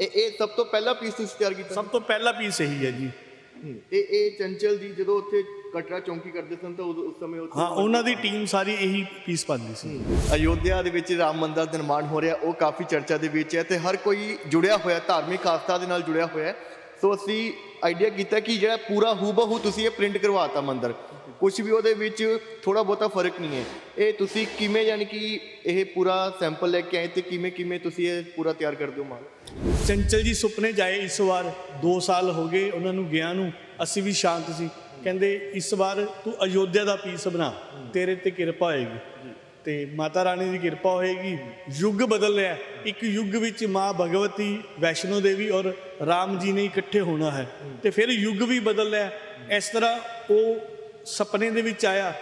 ਇਹ ਇਹ ਸਭ ਤੋਂ ਪਹਿਲਾ ਪੀਸ ਤੁਸੀਂ ਤਿਆਰ ਕੀਤਾ? ਸਭ ਤੋਂ ਪਹਿਲਾ ਪੀਸ ਇਹੀ ਹੈ ਜੀ। ਹੂੰ। ਤੇ ਇਹ ਚੰਚਲ ਜੀ ਜਦੋਂ ਉੱਥੇ ਕਟਰਾ ਚੌਂਕੀ ਕਰਦੇ ਸਨ ਤਾਂ ਉਦੋਂ ਉਸ ਸਮੇਂ ਉੱਥੇ ਹਾਂ ਉਹਨਾਂ ਦੀ ਟੀਮ ਸਾਰੀ ਇਹੀ ਪੀਸ ਪਾਉਂਦੀ ਸੀ। ਅਯੋਧਿਆ ਦੇ ਵਿੱਚ ਰਾਮ ਮੰਦਿਰ ਦਾ ਨਿਰਮਾਣ ਹੋ ਰਿਹਾ ਉਹ ਕਾਫੀ ਚਰਚਾ ਦੇ ਵਿੱਚ ਹੈ ਤੇ ਹਰ ਕੋਈ ਜੁੜਿਆ ਹੋਇਆ ਧਾਰਮਿਕ ਆਸਥਾ ਦੇ ਨਾਲ ਜੁੜਿਆ ਹੋਇਆ ਹੈ। ਸੋ ਅਸੀਂ ਆਈਡੀਆ ਕੀਤਾ ਕਿ ਜਿਹੜਾ ਪੂਰਾ ਹੂਬਹੂ ਤੁਸੀਂ ਇਹ ਪ੍ਰਿੰਟ ਕਰਵਾਤਾ ਮੰਦਰ। ਕੁਝ ਵੀ ਉਹਦੇ ਵਿੱਚ ਥੋੜਾ ਬਹੁਤਾ ਫ਼ਰਕ ਨਹੀਂ ਹੈ। ਇਹ ਤੁਸੀਂ ਕਿਵੇਂ ਯਾਨੀ ਕਿ ਇਹ ਪੂਰਾ ਸੈਂਪਲ ਲੈ ਕੇ ਆਏ ਤੇ ਕਿਵੇਂ ਕਿਵੇਂ ਤੁਸੀਂ ਇਹ ਪੂਰਾ ਤਿਆਰ ਕਰਦੇ ਹੋ ਮਾਲ? ਚੰਚਲ ਜੀ ਸੁਪਨੇ ਜਾਏ ਇਸ ਵਾਰ 2 ਸਾਲ ਹੋ ਗਏ ਉਹਨਾਂ ਨੂੰ ਗਿਆ ਨੂੰ, ਅਸੀਂ ਵੀ ਸ਼ਾਂਤ ਸੀ। ਕਹਿੰਦੇ, ਇਸ ਵਾਰ ਤੂੰ ਅਯੋਧਿਆ ਦਾ ਪੀਸ ਬਣਾ, ਤੇਰੇ ਤੇ ਕਿਰਪਾ ਹੋਏਗੀ। ਤੇ ਮਾਤਾ ਰਾਣੀ ਦੀ ਕਿਰਪਾ ਹੋਏਗੀ। ਯੁੱਗ ਬਦਲ ਰਿਹਾ ਇੱਕ ਯੁੱਗ ਵਿੱਚ ਮਾਂ ਭਗਵਤੀ, ਵੈਸ਼ਨੋ ਦੇਵੀ ਔਰ ਰਾਮ ਜੀ ਨੇ ਇਕੱਠੇ ਹੋਣਾ ਹੈ। ਤੇ ਫਿਰ ਯੁੱਗ ਵੀ ਬਦਲ ਰਿਹਾ ਇਸ ਤਰ੍ਹਾਂ ਉਹ ਸੁਪਨੇ ਦੇ ਵਿੱਚ ਆਇਆ।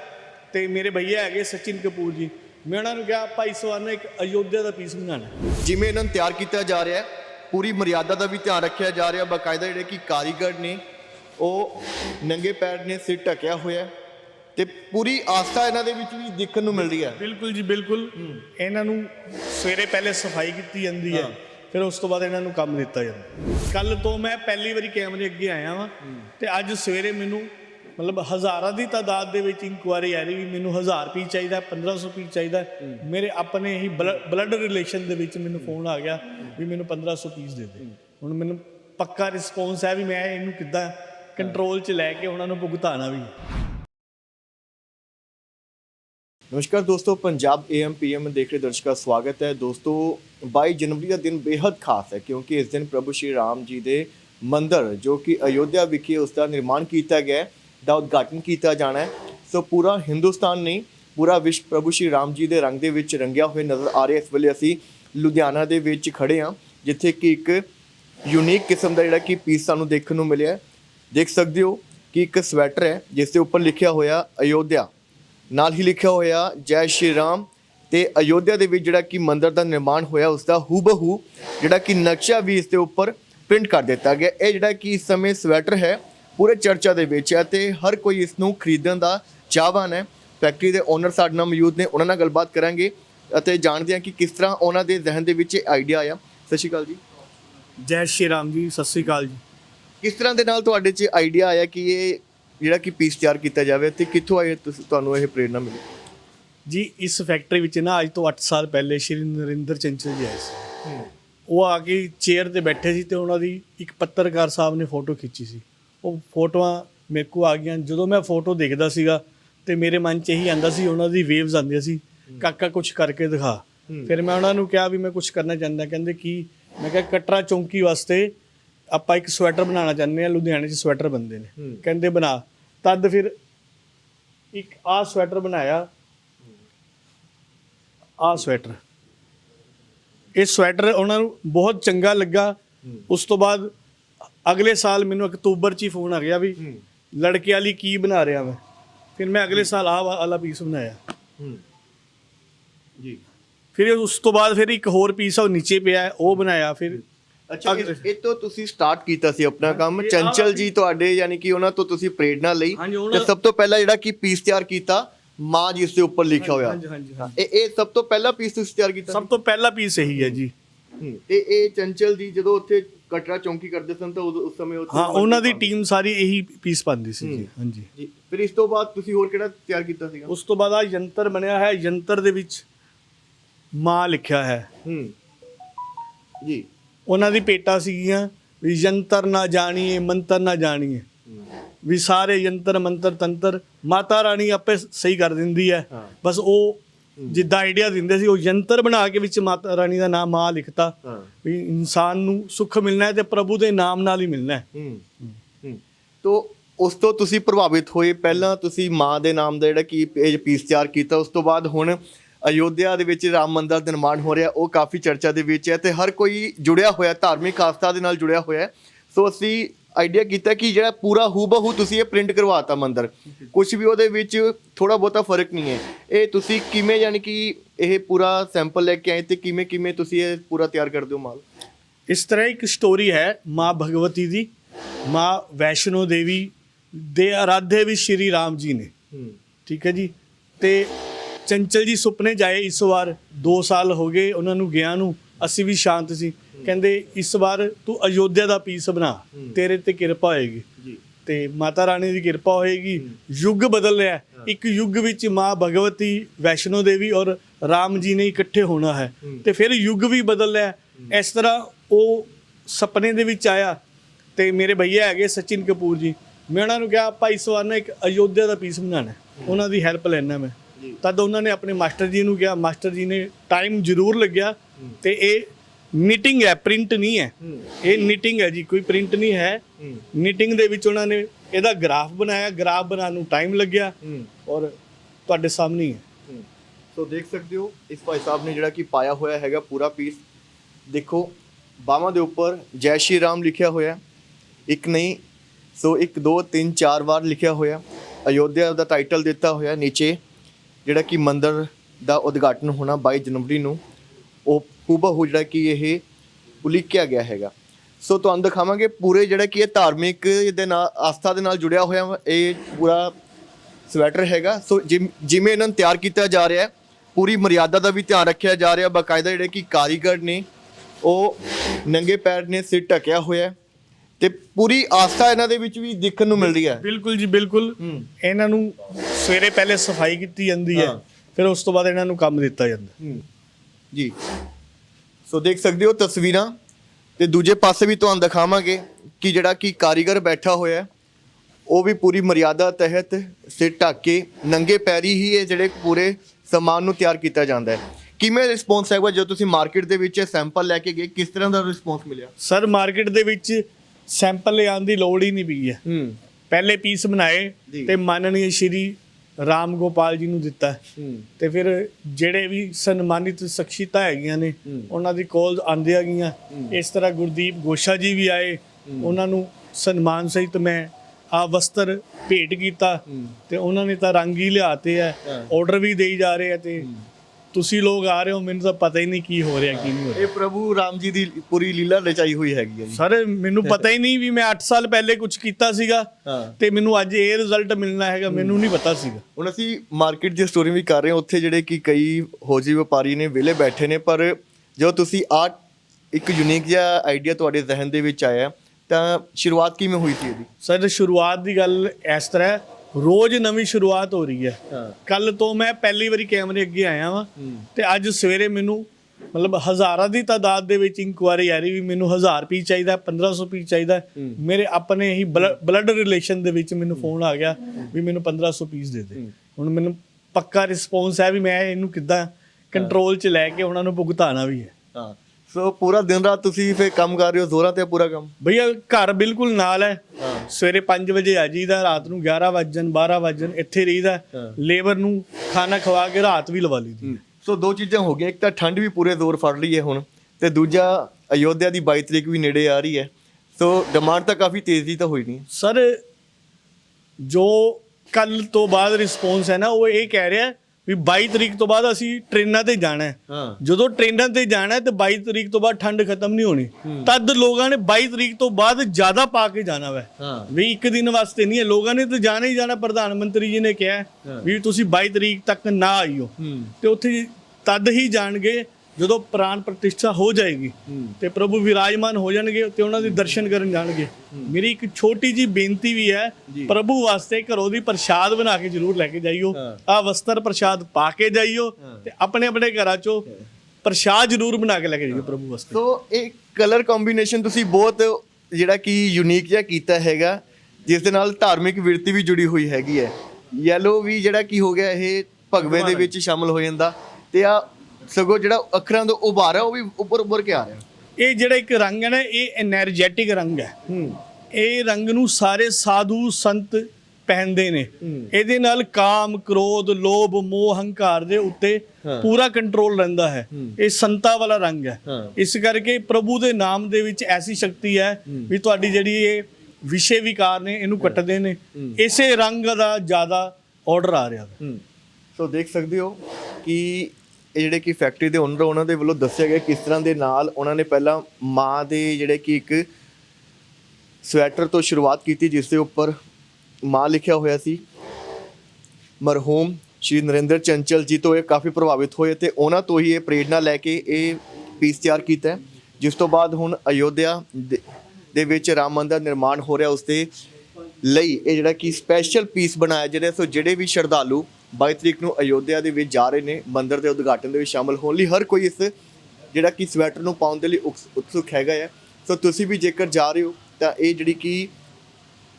ਤੇ ਮੇਰੇ ਭਈਆ ਹੈਗੇ ਸਚਿਨ ਕਪੂਰ ਜੀ। ਮੈਂ ਉਹਨਾਂ ਨੂੰ ਕਿਹਾ, ਭਾਈ ਇਸ ਇੱਕ ਅਯੋਧਿਆ ਦਾ ਪੀਸ ਬਣਾਉਣਾ ਜਿਵੇਂ ਇਹਨਾਂ ਨੂੰ ਤਿਆਰ ਕੀਤਾ ਜਾ ਰਿਹਾ ਹੈ, ਪੂਰੀ ਮਰਿਆਦਾ ਦਾ ਵੀ ਧਿਆਨ ਰੱਖਿਆ ਜਾ ਰਿਹਾ। ਬਾਕਾਇਦਾ ਜਿਹੜੇ ਕਿ ਕਾਰੀਗਰ ਨੇ, ਉਹ ਨੰਗੇ ਪੈਰ ਨੇ ਸਿਰ ਢੱਕਿਆ ਹੋਇਆ ਤੇ ਪੂਰੀ ਆਸਥਾ ਇਹਨਾਂ ਦੇ ਵਿੱਚ ਵੀ ਦੇਖਣ ਨੂੰ ਮਿਲ ਰਹੀ ਹੈ। ਬਿਲਕੁਲ ਜੀ ਬਿਲਕੁਲ। ਇਹਨਾਂ ਨੂੰ ਸਵੇਰੇ ਪਹਿਲੇ ਸਫ਼ਾਈ ਕੀਤੀ ਜਾਂਦੀ ਹੈ ਫਿਰ ਉਸ ਤੋਂ ਬਾਅਦ ਇਹਨਾਂ ਨੂੰ ਕੰਮ ਦਿੱਤਾ ਜਾਂਦਾ। ਕੱਲ ਤੋਂ ਮੈਂ ਪਹਿਲੀ ਵਾਰੀ ਕੈਮਰੇ ਅੱਗੇ ਆਇਆ ਵਾਂ ਤੇ ਅੱਜ ਸਵੇਰੇ ਮੈਨੂੰ ਮਤਲਬ ਹਜ਼ਾਰਾਂ ਦੀ ਤਾਦਾਦ ਦੇ ਵਿੱਚ ਇਨਕੁਆਰੀ ਆ ਰਹੀ ਵੀ ਮੈਨੂੰ 1000 ਪੀਸ ਚਾਹੀਦਾ 1500 ਪੀਸ ਚਾਹੀਦਾ। ਮੇਰੇ ਆਪਣੇ ਹੀ ਬਲੱਡ ਰਿਲੇਸ਼ਨ ਦੇ ਵਿੱਚ ਮੈਨੂੰ ਫੋਨ ਆ ਗਿਆ ਵੀ ਮੈਨੂੰ 1500 ਪੀਸ ਦੇ ਦੇ। ਹੁਣ ਮੈਨੂੰ ਪੱਕਾ ਰਿਸਪੌਂਸ ਹੈ ਵੀ ਮੈਂ ਇਹਨੂੰ ਕਿੱਦਾਂ ਕੰਟਰੋਲ 'ਚ ਲੈ ਕੇ ਉਹਨਾਂ ਨੂੰ ਭੁਗਤਾਨਾ ਵੀ। ਨਮਸਕਾਰ ਦੋਸਤੋ ਪੰਜਾਬ ਏਐਮ ਪੀਐਮ ਦੇਖ ਰਹੇ ਦਰਸ਼ਕਾਂ ਦਾ ਸਵਾਗਤ ਹੈ। ਦੋਸਤੋ 22 ਜਨਵਰੀ ਦਾ ਦਿਨ ਬੇहद ਖਾਸ ਹੈ ਕਿਉਂਕਿ ਇਸ ਦਿਨ ਪ੍ਰਭੂ ਸ਼੍ਰੀ ਰਾਮ ਜੀ ਦੇ ਮੰਦਿਰ ਜੋ ਕਿ ਅਯੋਧਿਆ ਵਿਖੇ ਉਸ ਦਾ ਨਿਰਮਾਣ ਕੀਤਾ ਗਿਆ ਹੈ, ਦਾ ਉਦਘਾਟਨ ਕੀਤਾ ਜਾਣਾ ਹੈ। ਸੋ ਪੂਰਾ ਹਿੰਦੁਸਤਾਨ ਨਹੀਂ ਪੂਰਾ ਵਿਸ਼ਵ ਪ੍ਰਭੂ ਸ਼੍ਰੀ ਰਾਮ ਜੀ ਦੇ ਰੰਗ ਦੇ ਵਿੱਚ ਰੰਗਿਆ ਹੋਇਆ ਨਜ਼ਰ ਆ ਰਿਹਾ ਇਸ ਵੇਲੇ ਅਸੀਂ ਲੁਧਿਆਣਾ ਦੇ ਵਿੱਚ ਖੜੇ ਹਾਂ ਜਿੱਥੇ ਕਿ ਇੱਕ ਯੂਨੀਕ ਕਿਸਮ ਦਾ ਜਿਹੜਾ ਕਿ ਪੀਸ ਸਾਨੂੰ ਦੇਖਣ ਨੂੰ ਮਿਲਿਆ ਦੇਖ ਸਕਦੇ ਹੋ ਕਿ ਇੱਕ ਸਵੈਟਰ ਹੈ ਜਿਸ ਦੇ ਉੱਪਰ ਲਿਖਿਆ ਹੋਇਆ ਅਯੋਧਿਆ। ਨਾਲ ਹੀ ਲਿਖਿਆ ਹੋਇਆ ਜੈ ਸ਼੍ਰੀ ਰਾਮ। ਤੇ ਅਯੋਧਿਆ ਦੇ ਵਿੱਚ ਜਿਹੜਾ ਕਿ ਮੰਦਿਰ ਦਾ ਨਿਰਮਾਣ ਹੋਇਆ ਉਸ ਦਾ ਹੂਬਹੂ ਜਿਹੜਾ ਕਿ ਨਕਸ਼ਾ ਵੀ ਇਸ ਦੇ ਉੱਪਰ ਪ੍ਰਿੰਟ ਕਰ ਦਿੱਤਾ ਗਿਆ। ਇਹ ਜਿਹੜਾ ਕਿ ਇਸ ਸਮੇਂ ਸਵੈਟਰ ਹੈ ਪੂਰੇ ਚਰਚਾ ਦੇ ਵਿੱਚ ਹੈ ਤੇ ਹਰ ਕੋਈ ਇਸ ਨੂੰ ਖਰੀਦਣ ਦਾ ਚਾਹਵਾਨ ਹੈ। ਫੈਕਟਰੀ ਦੇ ਓਨਰ ਸਾਡੇ ਨਾਲ ਮੌਜੂਦ ਨੇ ਉਹਨਾਂ ਨਾਲ ਗੱਲਬਾਤ ਕਰਾਂਗੇ ਅਤੇ ਜਾਣਦੇ ਹਾਂ ਕਿ ਕਿਸ ਤਰ੍ਹਾਂ ਉਹਨਾਂ ਦੇ ਜ਼ਿਹਨ ਦੇ ਵਿੱਚ ਇਹ ਆਈਡੀਆ ਆਇਆ। ਸਤਿ ਸ਼੍ਰੀ ਅਕਾਲ ਜੀ। ਜੈ ਸ਼੍ਰੀ ਰਾਮ ਜੀ ਸਤਿ ਸ੍ਰੀ ਅਕਾਲ ਜੀ। ਕਿਸ ਤਰ੍ਹਾਂ ਦੇ ਨਾਲ ਤੁਹਾਡੇ 'ਚ ਆਈਡੀਆ ਆਇਆ ਕਿ ਇਹ ਜਿਹੜਾ ਕਿ ਪੀਸ ਤਿਆਰ ਕੀਤਾ ਜਾਵੇ ਤੇ ਕਿੱਥੋਂ ਆਏ ਤੁਸੀਂ- ਤੁਹਾਨੂੰ ਇਹ ਪ੍ਰੇਰਣਾ ਮਿਲੀ? ਜੀ ਇਸ ਫੈਕਟਰੀ ਵਿੱਚ ਨਾ ਅੱਜ ਤੋਂ 8 ਸਾਲ ਪਹਿਲੇ ਸ਼੍ਰੀ ਨਰਿੰਦਰ ਚੰਚਲ ਜੀ ਆਏ ਸੀ। ਉਹ ਆ ਕੇ ਚੇਅਰ ਤੇ ਬੈਠੇ ਸੀ ਤੇ ਉਹਨਾਂ ਦੀ ਇੱਕ ਪੱਤਰਕਾਰ ਸਾਹਿਬ ਨੇ ਫੋਟੋ ਖਿੱਚੀ ਸੀ। ਉਹ ਫੋਟੋਆਂ ਮੇਰੇ ਕੋ ਆ ਗਈਆਂ। ਜਦੋਂ ਮੈਂ ਫੋਟੋ ਦੇਖਦਾ ਸੀਗਾ ਤੇ ਮੇਰੇ ਮਨ 'ਚ ਇਹੀ ਆਂਦਾ ਸੀ ਉਹਨਾਂ ਦੀ ਵੇਵਸ ਆਉਂਦੀਆਂ ਸੀ ਕਾਕਾ ਕੁਝ ਕਰਕੇ ਦਿਖਾ। ਫਿਰ ਮੈਂ ਉਹਨਾਂ ਨੂੰ ਕਿਹਾ ਵੀ ਮੈਂ ਕੁਝ ਕਰਨਾ ਚਾਹੁੰਦਾ। ਕਹਿੰਦੇ ਕੀ ਮੈਂ ਕਿਹਾ ਕਟਰਾ ਚੌਂਕੀ ਵਾਸਤੇ ਆਪਾਂ ਇੱਕ ਸਵੈਟਰ ਬਣਾਉਣਾ ਚਾਹੁੰਦੇ ਆ ਲੁਧਿਆਣੇ 'ਚ ਸਵੈਟਰ ਬਣਦੇ ਨੇ। ਕਹਿੰਦੇ ਬਣਾ। ਤਦ ਫਿਰ ਇੱਕ ਆਹ ਸਵੈਟਰ ਬਣਾਇਆ। ਆਹ ਸਵੈਟਰ। ਇਹ ਸਵੈਟਰ ਉਹਨਾਂ ਨੂੰ ਬਹੁਤ ਚੰਗਾ ਲੱਗਾ। ਉਸ ਤੋਂ ਬਾਅਦ ਅਗਲੇ ਸਾਲ ਮੈਨੂੰ ਅਕਤੂਬਰ 'ਚ ਹੀ ਫੋਨ ਆ ਗਿਆ ਵੀ ਲੜਕੇ ਵਾਲੀ ਕੀ ਬਣਾ ਰਿਹਾ ਮੈਂ। ਫਿਰ ਮੈਂ ਅਗਲੇ ਸਾਲ ਆਹ ਵਾਲਾ ਪੀਸ ਬਣਾਇਆ। ਜੀ। ਫਿਰ ਉਸ ਤੋਂ ਬਾਅਦ ਫਿਰ ਇੱਕ ਹੋਰ ਪੀਸ ਆ ਉਹ ਨੀਚੇ ਪਿਆ ਉਹ ਬਣਾਇਆ। ਫਿਰ ਅੱਛਾ ਇਹ- ਤੋਂ ਤੁਸੀਂ ਸਟਾਰਟ ਕੀਤਾ ਸੀ ਆਪਣਾ ਕੰਮ। ਚੰਚਲ ਜੀ ਤੁਹਾਡੇ ਯਾਨੀ ਕਿ ਉਹਨਾਂ ਤੋਂ ਤੁਸੀਂ ਪ੍ਰੇਰਣਾ ਲਈ। ਹਾਂਜੀ, ਤੇ ਸਭ ਤੋਂ ਪਹਿਲਾਂ ਜਿਹੜਾ ਕਿ ਪੀਸ ਤਿਆਰ ਕੀਤਾ ਮਾਂ ਜੀ ਇਸ ਦੇ ਉੱਪਰ ਲਿਖਿਆ ਹੋਇਆ। ਹਾਂਜੀ ਹਾਂਜੀ ਹਾਂਜੀ। ਇਹ ਇਹ ਸਭ ਤੋਂ ਪਹਿਲਾ ਪੀਸ ਤੁਸੀਂ ਤਿਆਰ ਕੀਤਾ ਸਭ ਤੋਂ ਪਹਿਲਾ ਪੀਸ ਇਹੀ ਹੈ ਜੀ। ਹੂੰ, ਤੇ ਇਹ ਚੰਚਲ ਜੀ ਜਦੋਂ ਉੱਥੇ ਕਟਰਾ ਚੌਂਕੀ ਕਰਦੇ ਸਨ ਤਾਂ ਉਦੋਂ- ਉਸ ਸਮੇਂ ਉੱਥੇ ਹਾਂ ਉਹਨਾਂ ਦੀ ਟੀਮ ਸਾਰੀ ਇਹੀ ਪੀਸ ਪਾਉਂਦੀ ਸੀ ਜੀ। ਹਾਂਜੀ। ਜੀ ਫਿਰ ਇਸ ਤੋਂ ਬਾਅਦ ਤੁਸੀਂ ਹੋਰ ਕਿਹੜਾ ਤਿਆਰ ਕੀਤਾ ਸੀਗਾ? ਉਸ ਤੋਂ ਬਾਅਦ ਆ ਯੰਤਰ ਬਣਿਆ ਹੈ। ਯੰਤਰ ਦੇ ਵਿੱਚ ਮਾਂ ਲਿਖਿਆ ਹੈ। ਹੂੰ। ਜੀ। ਉਹਨਾਂ ਦੀ ਪੇਟਾ ਸੀਗੀਆਂ ਵੀ ਯੰਤਰ ਨਾ ਜਾਣੀਏ ਮੰਤਰ ਨਾ ਜਾਣੀਏ। ਵੀ ਸਾਰੇ ਯੰਤਰ ਮੰਤਰ ਤੰਤਰ ਮਾਤਾ ਰਾਣੀ ਆਪੇ ਸਹੀ ਕਰ ਦਿੰਦੀ ਹੈ। ਬਸ ਉਹ ਜਿੱਦਾਂ ਆਈਡੀਆ ਦਿੰਦੇ ਸੀ ਉਹ ਯੰਤਰ ਬਣਾ ਕੇ ਵਿੱਚ ਮਾਤਾ ਰਾਣੀ ਦਾ ਨਾਮ ਮਾਂ ਲਿਖਤਾ। ਵੀ ਇਨਸਾਨ ਨੂੰ ਸੁੱਖ ਮਿਲਣਾ ਹੈ ਤੇ ਪ੍ਰਭੂ ਦੇ ਨਾਮ ਨਾਲ ਹੀ ਮਿਲਣਾ ਹੂੰ। ਤੋਂ ਉਸ ਤੋਂ ਤੁਸੀਂ ਪ੍ਰਭਾਵਿਤ ਹੋਏ। ਪਹਿਲਾਂ ਤੁਸੀਂ ਮਾਂ ਦੇ ਨਾਮ ਦਾ ਜਿਹੜਾ ਕੀ ਪੇਜ ਪੀਸ ਤਿਆਰ ਕੀਤਾ ਉਸ ਤੋਂ ਬਾਅਦ ਹੁਣ ਅਯੋਧਿਆ ਦੇ ਵਿੱਚ ਰਾਮ ਮੰਦਿਰ ਦਾ ਨਿਰਮਾਣ ਹੋ ਰਿਹਾ ਉਹ ਕਾਫੀ ਚਰਚਾ ਦੇ ਵਿੱਚ ਹੈ ਤੇ ਹਰ ਕੋਈ ਜੁੜਿਆ ਹੋਇਆ ਧਾਰਮਿਕ ਆਸਥਾ ਦੇ ਨਾਲ ਜੁੜਿਆ ਹੋਇਆ ਹੈ। ਸੋ ਅਸੀਂ ਆਈਡੀਆ ਕੀਤਾ ਕਿ ਜਿਹੜਾ ਪੂਰਾ ਹੂਬਹੂ ਤੁਸੀਂ ਇਹ ਪ੍ਰਿੰਟ ਕਰਵਾਤਾ ਮੰਦਿਰ ਕੁਝ ਵੀ ਉਹਦੇ ਵਿੱਚ ਥੋੜਾ ਬਹੁਤਾ ਫ਼ਰਕ ਨਹੀਂ ਹੈ। ਇਹ ਤੁਸੀਂ ਕਿਵੇਂ ਯਾਨੀ ਕਿ ਇਹ ਪੂਰਾ ਸੈਂਪਲ ਲੈ ਕੇ ਆਏ ਤੇ ਕਿਵੇਂ ਕਿਵੇਂ ਤੁਸੀਂ ਇਹ ਪੂਰਾ ਤਿਆਰ ਕਰਦੇ ਹੋ ਮਾਲ? ਇਸ ਤਰ੍ਹਾਂ ਇੱਕ ਸਟੋਰੀ ਹੈ ਮਾਂ ਭਗਵਤੀ ਦੀ ਮਾਂ ਵੈਸ਼ਨੋ ਦੇਵੀ ਦੇ ਆਰਾਧੇ ਵੀ ਸ਼੍ਰੀ ਰਾਮ ਜੀ ਨੇ। ਹੂੰ। ਠੀਕ ਹੈ ਜੀ? ਤੇ ਚੰਚਲ ਜੀ ਸੁਪਨੇ ਜਾਏ ਇਸ ਵਾਰ 2 ਸਾਲ ਹੋ ਗਏ ਉਹਨਾਂ ਨੂੰ ਗਿਆ ਨੂੰ ਅਸੀਂ ਵੀ ਸ਼ਾਂਤ ਸੀ। ਕਹਿੰਦੇ ਇਸ ਵਾਰ ਤੂੰ ਅਯੋਧਿਆ ਦਾ ਪੀਸ ਬਣਾ ਤੇਰੇ ਤੇ ਕਿਰਪਾ ਹੋਏਗੀ। ਜੀ। ਤੇ ਮਾਤਾ ਰਾਣੀ ਦੀ ਕਿਰਪਾ ਹੋਏਗੀ। ਯੁੱਗ ਬਦਲ ਰਿਹਾ। ਇੱਕ ਯੁੱਗ ਵਿੱਚ ਮਾਂ ਭਗਵਤੀ ਵੈਸ਼ਨੋ ਦੇਵੀ ਔਰ ਰਾਮ ਜੀ ਨੇ ਇਕੱਠੇ ਹੋਣਾ ਹੈ। ਤੇ ਫਿਰ ਯੁੱਗ ਵੀ ਬਦਲ ਰਿਹਾ। ਇਸ ਤਰ੍ਹਾਂ ਉਹ ਸੁਪਨੇ ਦੇ ਵਿੱਚ ਆਇਆ। ਤੇ ਮੇਰੇ ਭਈਆ ਹੈਗੇ ਸਚਿਨ ਕਪੂਰ ਜੀ। ਮੈਂ ਉਹਨਾਂ ਨੂੰ ਕਿਹਾ ਆਪਾਂ ਇਸ ਵਾਰ ਨਾ ਇੱਕ ਅਯੋਧਿਆ ਦਾ ਪੀਸ ਬਣਾਉਣਾ ਹੈ। ਉਹਨਾਂ ਦੀ ਹੈਲਪ ਲੈਣਾ ਮੈਂ। ਤਦ ਉਹਨਾਂ ਨੇ ਆਪਣੇ ਮਾਸਟਰ ਜੀ ਨੂੰ ਕਿਹਾ ਮਾਸਟਰ ਜੀ ਨੇ ਟਾਈਮ ਜ਼ਰੂਰ ਲੱਗਿਆ ਤੇ ਇਹ ਨਿਟਿੰਗ ਹੈ ਪ੍ਰਿੰਟ ਨਹੀਂ ਹੈ। ਇਹ ਨਿਟਿੰਗ ਹੈ ਜੀ ਕੋਈ ਪ੍ਰਿੰਟ ਨਹੀਂ ਹੈ। ਨੀਟਿੰਗ ਦੇ ਵਿੱਚ ਉਹਨਾਂ ਨੇ ਇਹਦਾ ਗ੍ਰਾਫ ਬਣਾਇਆ ਗ੍ਰਾਫ ਬਣਾਉਣ ਨੂੰ ਟਾਈਮ ਲੱਗਿਆ ਔਰ ਤੁਹਾਡੇ ਸਾਹਮਣੇ ਹੀ। ਸੋ ਦੇਖ ਸਕਦੇ ਹੋ ਇਸ ਭਾਈ ਸਾਹਿਬ ਨੇ ਜਿਹੜਾ ਕਿ ਪਾਇਆ ਹੋਇਆ ਹੈਗਾ ਪੂਰਾ ਪੀਸ ਦੇਖੋ ਬਾਹਾਂ ਦੇ ਉੱਪਰ ਜੈ ਸ਼੍ਰੀ ਰਾਮ ਲਿਖਿਆ ਹੋਇਆ। ਇੱਕ ਨਹੀਂ ਸੋ 1 2 3 4 ਵਾਰ ਲਿਖਿਆ ਹੋਇਆ ਅਯੋਧਿਆ ਦਾ ਟਾਈਟਲ ਦਿੱਤਾ ਹੋਇਆ ਨੀਚੇ। ਜਿਹੜਾ ਕਿ ਮੰਦਰ ਦਾ ਉਦਘਾਟਨ ਹੋਣਾ 22 ਜਨਵਰੀ ਨੂੰ, ਉਹ ਹੂਬਹੂ ਜਿਹੜਾ ਕਿ ਇਹ ਉਲੀਕਿਆ ਗਿਆ ਹੈਗਾ। ਸੋ ਤੁਹਾਨੂੰ ਦਿਖਾਵਾਂਗੇ ਪੂਰੇ ਜਿਹੜਾ ਕਿ ਇਹ ਧਾਰਮਿਕ ਦੇ ਨਾਲ, ਆਸਥਾ ਦੇ ਨਾਲ ਜੁੜਿਆ ਹੋਇਆ ਵਾ ਇਹ ਪੂਰਾ ਸਵੈਟਰ ਹੈਗਾ। ਸੋ ਜਿਮ- ਜਿਵੇਂ ਇਹਨਾਂ ਨੂੰ ਤਿਆਰ ਕੀਤਾ ਜਾ ਰਿਹਾ ਹੈ, ਪੂਰੀ ਮਰਿਆਦਾ ਦਾ ਵੀ ਧਿਆਨ ਰੱਖਿਆ ਜਾ ਰਿਹਾ, ਬਾਕਾਇਦਾ ਜਿਹੜੇ ਕਿ ਕਾਰੀਗਰ ਨੇ, ਉਹ ਨੰਗੇ ਪੈਰ ਨੇ ਸਿਰ ਢੱਕਿਆ ਹੋਇਆ ਹੈ। ਤੇ ਪੂਰੀ ਆਸਥਾ ਇਹਨਾਂ ਦੇ ਵਿੱਚ ਵੀ ਦੇਖਣ ਨੂੰ ਮਿਲ ਰਹੀ ਹੈ। ਬਿਲਕੁਲ ਜੀ ਬਿਲਕੁਲ। ਇਹਨਾਂ ਨੂੰ ਸਵੇਰੇ ਪਹਿਲੇ ਸਫ਼ਾਈ ਕੀਤੀ ਜਾਂਦੀ ਹੈ। ਫਿਰ ਉਸ ਤੋਂ ਬਾਅਦ ਇਹਨਾਂ ਨੂੰ ਕੰਮ ਦਿੱਤਾ ਜਾਂਦਾ। ਜੀ। ਸੋ ਦੇਖ ਸਕਦੇ ਹੋ ਤਸਵੀਰਾਂ। ਤੇ ਦੂਜੇ ਪਾਸੇ ਵੀ ਤੁਹਾਨੂੰ ਦਿਖਾਵਾਂਗੇ ਕਿ ਜਿਹੜਾ ਕਿ ਕਾਰੀਗਰ ਬੈਠਾ ਹੋਇਆ ਉਹ ਵੀ ਪੂਰੀ ਮਰਿਆਦਾ ਤਹਿਤ ਸਿਰ ਢੱਕ ਕੇ ਨੰਗੇ ਪੈਰੀ ਹੀ ਇਹ ਜਿਹੜੇ ਪੂਰੇ ਸਮਾਨ ਨੂੰ ਤਿਆਰ ਕੀਤਾ ਜਾਂਦਾ ਹੈ। ਕਿਵੇਂ ਰਿਸਪੌਂਸ ਹੈਗਾ? ਜਦੋਂ ਤੁਸੀਂ ਮਾਰਕੀਟ ਦੇ ਵਿੱਚ ਸੈਂਪਲ ਲੈ ਕੇ ਗਏ ਕਿਸ ਤਰ੍ਹਾਂ ਦਾ ਰਿਸਪੌਂਸ ਮਿਲਿਆ? ਸਰ ਮਾਰਕੀਟ ਦੇ ਵਿੱਚ ਸੈਂਪਲ ਲਿਆਉਣ ਦੀ ਲੋੜ ਹੀ ਨਹੀਂ ਪਈ ਹੈ ਹੂੰ ਪਹਿਲੇ ਪੀਸ ਬਣਾਏ। ਤੇ ਮਾਨਨੀय ਸ਼੍ਰੀ ਰਾਮ ਗੋਪਾਲ ਜੀ ਨੂੰ ਦਿੱਤਾ ਤੇ ਫਿਰ ਜਿਹੜੇ ਵੀ ਸਨਮਾਨਿਤ ਸ਼ਖਸੀਅਤਾਂ ਹੈਗੀਆਂ ਨੇ। ਉਹਨਾਂ ਦੀ ਕਾਲ ਆਂਦੀਆਂ ਗਈਆਂ ਹੂੰ। ਇਸ ਤਰ੍ਹਾਂ ਗੁਰਦੀਪ ਗੋਸ਼ਾ ਜੀ ਵੀ ਆਏ ਉਹਨਾਂ ਨੂੰ ਸਨਮਾਨ ਸਹਿਤ ਮੈਂ ਆ ਵਸਤਰ ਭੇਟ ਕੀਤਾ। ਤੇ ਉਹਨਾਂ ਨੇ ਤਾਂ ਰੰਗ ਹੀ ਲਿਆਤੇ ਆ। ਆਰਡਰ ਵੀ ਦੇਈ ਜਾ ਰਹੇ ਆ ਤੇ ਤੁਸੀਂ ਲੋਕ ਆ ਰਹੇ ਹੋ ਮੈਨੂੰ ਤਾਂ ਪਤਾ ਹੀ ਨਹੀਂ ਕੀ ਹੋ ਰਿਹਾ ਕੀ ਨਹੀਂ ਹੋ ਰਿਹਾ। ਇਹ ਪ੍ਰਭੂ ਰਾਮ ਜੀ ਦੀ ਪੂਰੀ ਲੀਲਾ ਰਚਾਈ ਹੋਈ ਹੈਗੀ ਹੈ ਜੀ। ਸਰ ਮੈਨੂੰ ਪਤਾ ਹੀ ਨਹੀਂ ਵੀ ਮੈਂ 8 ਸਾਲ ਪਹਿਲੇ ਕੁਝ ਕੀਤਾ ਸੀਗਾ ਤੇ ਮੈਨੂੰ ਅੱਜ ਇਹ ਰਿਜ਼ਲਟ ਮਿਲਣਾ ਹੈਗਾ ਮੈਨੂੰ ਨਹੀਂ ਪਤਾ ਸੀਗਾ। ਹੁਣ ਅਸੀਂ ਮਾਰਕੀਟ ਦੀ ਸਟੋਰੀ ਵੀ ਕਰ ਰਹੇ ਹਾਂ ਉੱਥੇ ਜਿਹੜੇ ਕਿ ਕਈ ਹੋਜੀ ਵਪਾਰੀ ਨੇ ਵਿਲੇ ਬੈਠੇ ਨੇ ਪਰ ਜਦੋਂ ਤੁਸੀਂ ਆ ਇੱਕ ਯੂਨੀਕ ਜਿਹਾ ਆਈਡੀਆ ਤੁਹਾਡੇ ਜ਼ਿਹਨ ਦੇ ਵਿੱਚ ਆਇਆ ਤਾਂ ਸ਼ੁਰੂਆਤ ਕਿਵੇਂ ਹੋਈ ਸੀ ਇਹਦੀ? ਸਰ ਸ਼ੁਰੂਆਤ ਦੀ ਗੱਲ ਇਸ ਤਰ੍ਹਾਂ ਰੋਜ਼ ਨਵੀਂ ਸ਼ੁਰੂਆਤ ਹੋ ਰਹੀ ਹੈ। ਕੱਲ ਤੋਂ ਮੈਂ ਪਹਿਲੀ ਵਾਰੀ ਕੈਮਰੇ ਅੱਗੇ ਆਇਆ ਵਾਂ। ਤੇ ਅੱਜ ਸਵੇਰੇ ਮੈਨੂੰ ਮਤਲਬ ਹਜ਼ਾਰਾਂ ਦੀ ਤਾਦਾਦ ਦੇ ਵਿੱਚ ਇਨਕੁਆਰੀ ਆ ਰਹੀ ਵੀ ਮੈਨੂੰ 1000 ਪੀਸ ਚਾਹੀਦਾ 1500 ਪੀਸ ਚਾਹੀਦਾ। ਮੇਰੇ ਆਪਣੇ ਹੀ ਬਲੱਡ ਰਿਲੇਸ਼ਨ ਦੇ ਵਿੱਚ ਮੈਨੂੰ ਫੋਨ ਆ ਗਿਆ ਵੀ ਮੈਨੂੰ 1500 ਪੀਸ ਦੇ ਦੇ। ਹੁਣ ਮੈਨੂੰ ਪੱਕਾ ਰਿਸਪੌਂਸ ਹੈ ਵੀ ਮੈਂ ਇਹਨੂੰ ਕਿੱਦਾਂ ਕੰਟਰੋਲ 'ਚ ਲੈ ਕੇ ਉਹਨਾਂ ਨੂੰ ਭੁਗਤਾਨਾ ਵੀ ਹੈ। ਹਾਂ। ਸੋ ਪੂਰਾ ਦਿਨ ਰਾਤ ਤੁਸੀਂ ਫਿਰ ਕੰਮ ਕਰ ਰਹੇ ਹੋ ਜ਼ੋਰਾਂ ਤੇ ਪੂਰਾ ਕੰਮ? ਭਈਆ ਘਰ ਬਿਲਕੁਲ ਨਾਲ ਹੈ। ਸਵੇਰੇ 5 ਵਜੇ ਆ ਜੀਦਾ ਰਾਤ ਨੂੰ 11 ਵਜਣ 12 ਵਜਣ ਇੱਥੇ ਰਹੀਦਾ। ਲੇਬਰ ਨੂੰ ਖਾਣਾ ਖਵਾ ਕੇ ਰਾਤ ਵੀ ਲਵਾ ਲਈਦੀ। ਸੋ ਦੋ ਚੀਜ਼ਾਂ ਹੋ ਗਈਆਂ ਇੱਕ ਤਾਂ ਠੰਡ ਵੀ ਪੂਰੇ ਜ਼ੋਰ ਫੜ ਲਈ ਹੈ ਹੁਣ ਤੇ ਦੂਜਾ ਅਯੋਧਿਆ ਦੀ 22 ਤਰੀਕ ਵੀ ਨੇੜੇ ਆ ਰਹੀ ਹੈ। ਸੋ ਡਿਮਾਂਡ ਤਾਂ ਕਾਫੀ ਤੇਜ਼ੀ ਤਾਂ ਹੋਈ ਨਹੀਂ। ਸਰ ਜੋ ਕੱਲ ਤੋਂ ਬਾਅਦ ਰਿਸਪੌਂਸ ਹੈ ਨਾ ਉਹ ਇਹ ਕਹਿ ਰਿਹਾ ਵੀ 22 ਤਰੀਕ ਤੋਂ ਬਾਅਦ ਅਸੀਂ ਟ੍ਰੇਨਾਂ ਤੇ ਜਾਣਾ ਹੈ। ਹਾਂ। ਜਦੋਂ ਟ੍ਰੇਨਾਂ ਤੇ ਜਾਣਾ ਹੈ ਤੇ 22 ਤਰੀਕ ਤੋਂ ਬਾਅਦ ਠੰਡ ਖਤਮ ਨਹੀਂ ਹੋਣੀ। ਤਦ ਲੋਕਾਂ ਨੇ 22 ਤਰੀਕ ਤੋਂ ਬਾਅਦ ਜ਼ਿਆਦਾ ਪਾ ਕੇ ਜਾਣਾ ਵੈ। ਵੀ ਇੱਕ ਦਿਨ ਵਾਸਤੇ ਨਹੀਂ ਹੈ। ਲੋਕਾਂ ਨੇ ਤਾਂ ਜਾਣਾ ਹੀ ਜਾਣਾ ਪ੍ਰਧਾਨ ਮੰਤਰੀ ਜੀ ਨੇ ਕਿਹਾ। ਵੀ ਤੁਸੀਂ 22 ਤਰੀਕ ਤੱਕ ਨਾ ਆਇਓ। ਹੂੰ। ਤੇ ਉੱਥੇ ਤਦ ਹੀ ਜਾਣਗੇ ਜਦੋਂ ਪ੍ਰਾਨ ਪ੍ਰਤਿਸ਼ਠਾ ਹੋ ਜਾਏਗੀ ਤੇ ਪ੍ਰਭੂ ਵਿਰਾਜਮਾਨ ਹੋ ਜਾਣਗੇ ਤੇ ਉਹਨਾਂ ਦੇ ਦਰਸ਼ਨ ਕਰਨ ਜਾਣਗੇ। ਮੇਰੀ ਇੱਕ ਛੋਟੀ ਜੀ ਬੇਨਤੀ ਵੀ ਹੈ। ਪ੍ਰਭੂ ਵਾਸਤੇ ਘਰੋਂ ਦੀ ਪ੍ਰਸ਼ਾਦ ਬਣਾ ਕੇ ਜ਼ਰੂਰ ਲੈ ਕੇ ਜਾਈਓ। ਆ ਵਸਤਰ ਪ੍ਰਸ਼ਾਦ ਪਾ ਕੇ ਜਾਈਓ। ਤੇ ਆਪਣੇ ਆਪਣੇ ਘਰਾਂ ਚੋਂ ਪ੍ਰਸ਼ਾਦ ਜ਼ਰੂਰ ਬਣਾ ਕੇ ਲੈ ਕੇ ਜਾਈਓ ਪ੍ਰਭੂ ਵਾਸਤੇ। ਸੋ ਇਹ ਕਲਰ ਕੰਬੀਨੇਸ਼ਨ ਤੁਸੀਂ ਬਹੁਤ ਜਿਹੜਾ ਕਿ ਯੂਨੀਕ ਜਿਹਾ ਕੀਤਾ ਹੈਗਾ ਜਿਸ ਦੇ ਨਾਲ ਧਾਰਮਿਕ ਵਿਰਤੀ ਵੀ ਜੁੜੀ ਹੋਈ ਹੈਗੀ ਹੈ। ਯੈਲੋ ਵੀ ਜਿਹੜਾ ਕੀ ਹੋ ਗਿਆ ਇਹ ਭਗਵੇ ਦੇ ਵਿੱਚ ਸ਼ਾਮਲ ਹੋ ਜਾਂਦਾ ਤੇ ਆ ਸਗੋਂ ਜਿਹੜਾ ਅੱਖਰਾਂ ਤੋਂ ਉਭਾਰਿਆ ਉਹ ਵੀ ਉੱਪਰ ਉੱਪਰ ਕੇ ਆ ਰਿਹਾ। ਇਹ ਜਿਹੜਾ ਇੱਕ ਰੰਗ ਹੈ ਨਾ ਇਹ એનર્ਜੈਟਿਕ ਰੰਗ ਹੈ। ਇਹ ਰੰਗ ਨੂੰ ਸਾਰੇ ਸਾਧੂ ਸੰਤ ਪਹਿਨਦੇ ਨੇ। ਇਹਦੇ ਨਾਲ ਕਾਮ ਕ੍ਰੋਧ ਲੋਭ ਮੋਹ ਹੰਕਾਰ ਦੇ ਉੱਤੇ ਪੂਰਾ ਕੰਟਰੋਲ ਰਹਿੰਦਾ ਹੈ। ਇਹ ਸੰਤਾ ਵਾਲਾ ਰੰਗ ਹੈ। ਇਸ ਕਰਕੇ ਪ੍ਰਭੂ ਦੇ ਨਾਮ ਦੇ ਵਿੱਚ ਐਸੀ ਸ਼ਕਤੀ ਹੈ ਵੀ ਤੁਹਾਡੀ ਜਿਹੜੀ ਇਹ ਵਿਸ਼ੇ ਵਿਕਾਰ ਨੇ ਇਹਨੂੰ ਕੱਟਦੇ ਨੇ। ਇਸੇ ਰੰਗ ਦਾ ਜ਼ਿਆਦਾ ਆਰਡਰ ਆ ਰਿਹਾ ਸੋ ਦੇਖ ਸਕਦੇ ਹੋ ਕਿ ਇਹ ਜਿਹੜੇ ਕਿ ਫੈਕਟਰੀ ਦੇ ਓਨਰ ਉਹਨਾਂ ਦੇ ਵੱਲੋਂ ਦੱਸਿਆ ਗਿਆ ਕਿਸ ਤਰ੍ਹਾਂ ਦੇ ਨਾਲ ਉਹਨਾਂ ਨੇ ਪਹਿਲਾਂ ਮਾਂ ਦੇ ਜਿਹੜੇ ਕਿ ਇੱਕ ਸਵੈਟਰ ਤੋਂ ਸ਼ੁਰੂਆਤ ਕੀਤੀ, ਜਿਸ ਦੇ ਉੱਪਰ ਮਾਂ ਲਿਖਿਆ ਹੋਇਆ ਸੀ, ਮਰਹੂਮ ਸ਼੍ਰੀ ਨਰਿੰਦਰ ਚੰਚਲ ਜੀ ਤੋਂ ਇਹ ਕਾਫੀ ਪ੍ਰਭਾਵਿਤ ਹੋਏ ਤੇ ਉਹਨਾਂ ਤੋਂ ਹੀ ਇਹ ਪ੍ਰੇਰਣਾ ਲੈ ਕੇ ਇਹ ਪੀਸ ਤਿਆਰ ਕੀਤਾ ਜਿਸ ਤੋਂ ਬਾਅਦ ਹੁਣ ਅਯੋਧਿਆ ਦੇ- ਦੇ ਵਿੱਚ ਰਾਮ ਮੰਦਰ ਨਿਰਮਾਣ ਹੋ ਰਿਹਾ, ਉਸ ਦੇ ਲਈ ਇਹ ਜਿਹੜਾ ਕਿ ਸਪੈਸ਼ਲ ਪੀਸ ਬਣਾਇਆ, ਜਿਹੜਾ ਸੋ ਜਿਹੜੇ ਵੀ ਸ਼ਰਧਾਲੂ 22 ਤਰੀਕ ਨੂੰ ਅਯੋਧਿਆ ਦੇ ਵਿੱਚ ਜਾ ਰਹੇ ਨੇ, ਮੰਦਿਰ ਦੇ ਉਦਘਾਟਨ ਦੇ ਵਿੱਚ ਸ਼ਾਮਲ ਹੋਣ ਲਈ। ਹਰ ਕੋਈ ਇਸ ਜਿਹੜਾ ਕਿ ਸਵੈਟਰ ਨੂੰ ਪਾਉਣ ਦੇ ਲਈ ਉਕਸ- ਉਤਸੁਕ ਹੈਗਾ ਹੈ ਸੋ ਤੁਸੀਂ ਵੀ ਜੇਕਰ ਜਾ ਰਹੇ ਹੋ, ਤਾਂ ਇਹ ਜਿਹੜੀ ਕਿ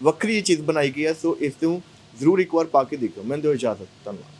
ਵੱਖਰੀ ਚੀਜ਼ ਬਣਾਈ ਗਈ ਹੈ ਸੋ ਇਸ ਨੂੰ ਜ਼ਰੂਰ ਇੱਕ ਵਾਰ ਪਾ ਕੇ ਦੇਖੋ ਮੈਂ ਦਿਓ ਇਜਾਜ਼ਤ, ਧੰਨਵਾਦ।